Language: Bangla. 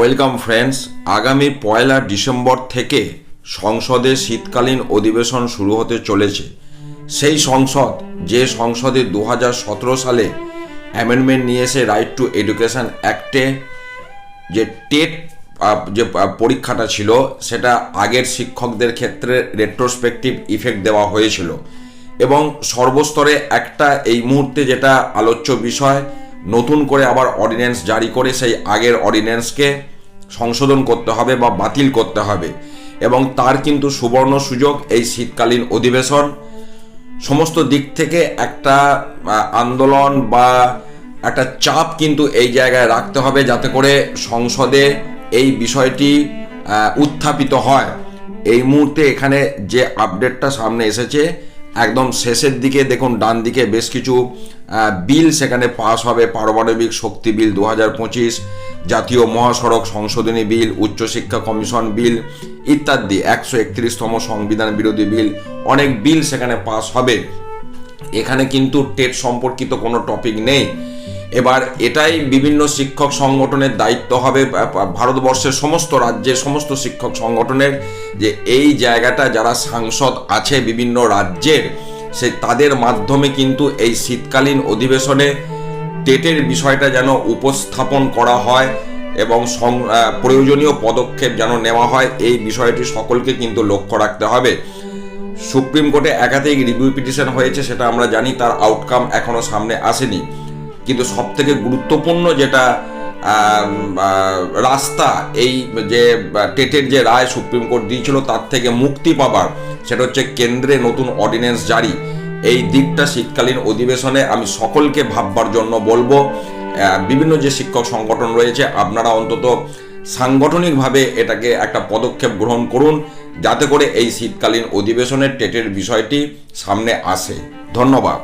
ওয়েলকাম ফ্রেন্ডস, আগামী পয়লা ডিসেম্বর থেকে সংসদে শীতকালীন অধিবেশন শুরু হতে চলেছে। সেই সংসদ, যে সংসদে দু হাজার সতেরো সালে অ্যামেন্ডমেন্ট নিয়ে এসে রাইট টু এডুকেশন অ্যাক্টে যে টেট যে পরীক্ষাটা ছিল, সেটা আগের শিক্ষকদের ক্ষেত্রে রেট্রোস্পেকটিভ ইফেক্ট দেওয়া হয়েছিল। এবং সর্বস্তরে একটা এই মুহূর্তে যেটা আলোচ্য বিষয় নতুন করে আবার অর্ডিন্যান্স জারি করে সেই আগের অর্ডিন্যান্সকে সংশোধন করতে হবে বা বাতিল করতে হবে। এবং তার কিন্তু সুবর্ণ সুযোগ এই শীতকালীন অধিবেশন। সমস্ত দিক থেকে একটা আন্দোলন বা একটা চাপ কিন্তু এই জায়গায় রাখতে হবে যাতে করে সংসদে এই বিষয়টি উত্থাপিত হয়। এই মুহূর্তে এখানে যে আপডেটটা সামনে এসেছে একদম শেষের দিকে দেখুন, ডান দিকে বেশ কিছু বিল সেখানে পাস হবে, পারমাণবিক শক্তি বিল দু হাজার পঁচিশ, জাতীয় মহাসড়ক সংশোধনী বিল, উচ্চশিক্ষা কমিশন বিল ইত্যাদি, একশো একত্রিশতম সংবিধান বিরোধী বিল, অনেক বিল সেখানে পাস হবে। এখানে কিন্তু টেট সম্পর্কিত কোনো টপিক নেই। এবার এটাই বিভিন্ন শিক্ষক সংগঠনের দায়িত্ব হবে ভারতবর্ষের সমস্ত রাজ্যের সমস্ত শিক্ষক সংগঠনের, যে এই জায়গাটা যারা সাংসদ আছে বিভিন্ন রাজ্যের, সে তাদের মাধ্যমে কিন্তু এই শীতকালীন অধিবেশনে টেটের বিষয়টা যেন উপস্থাপন করা হয় এবং প্রয়োজনীয় পদক্ষেপ যেন নেওয়া হয়, এই বিষয়টি সকলকে কিন্তু লক্ষ্য রাখতে হবে। সুপ্রিম কোর্টে একাধিক রিভিউ পিটিশন হয়েছে, সেটা আমরা জানি, তার আউটকাম এখনও সামনে আসেনি। কিন্তু সব থেকে গুরুত্বপূর্ণ যেটা রাস্তা, এই যে টেটের যে রায় সুপ্রিম কোর্ট দিয়েছিল, তার থেকে মুক্তি পাবার, সেটা হচ্ছে কেন্দ্রে নতুন অর্ডিন্যান্স জারি। এই দিকটা শীতকালীন অধিবেশনে আমি সকলকে ভাববার জন্য বলব। বিভিন্ন যে শিক্ষক সংগঠন রয়েছে, আপনারা অন্তত সাংগঠনিকভাবে এটাকে একটা পদক্ষেপ গ্রহণ করুন, যাতে করে এই শীতকালীন অধিবেশনের টেটের বিষয়টি সামনে আসে। ধন্যবাদ।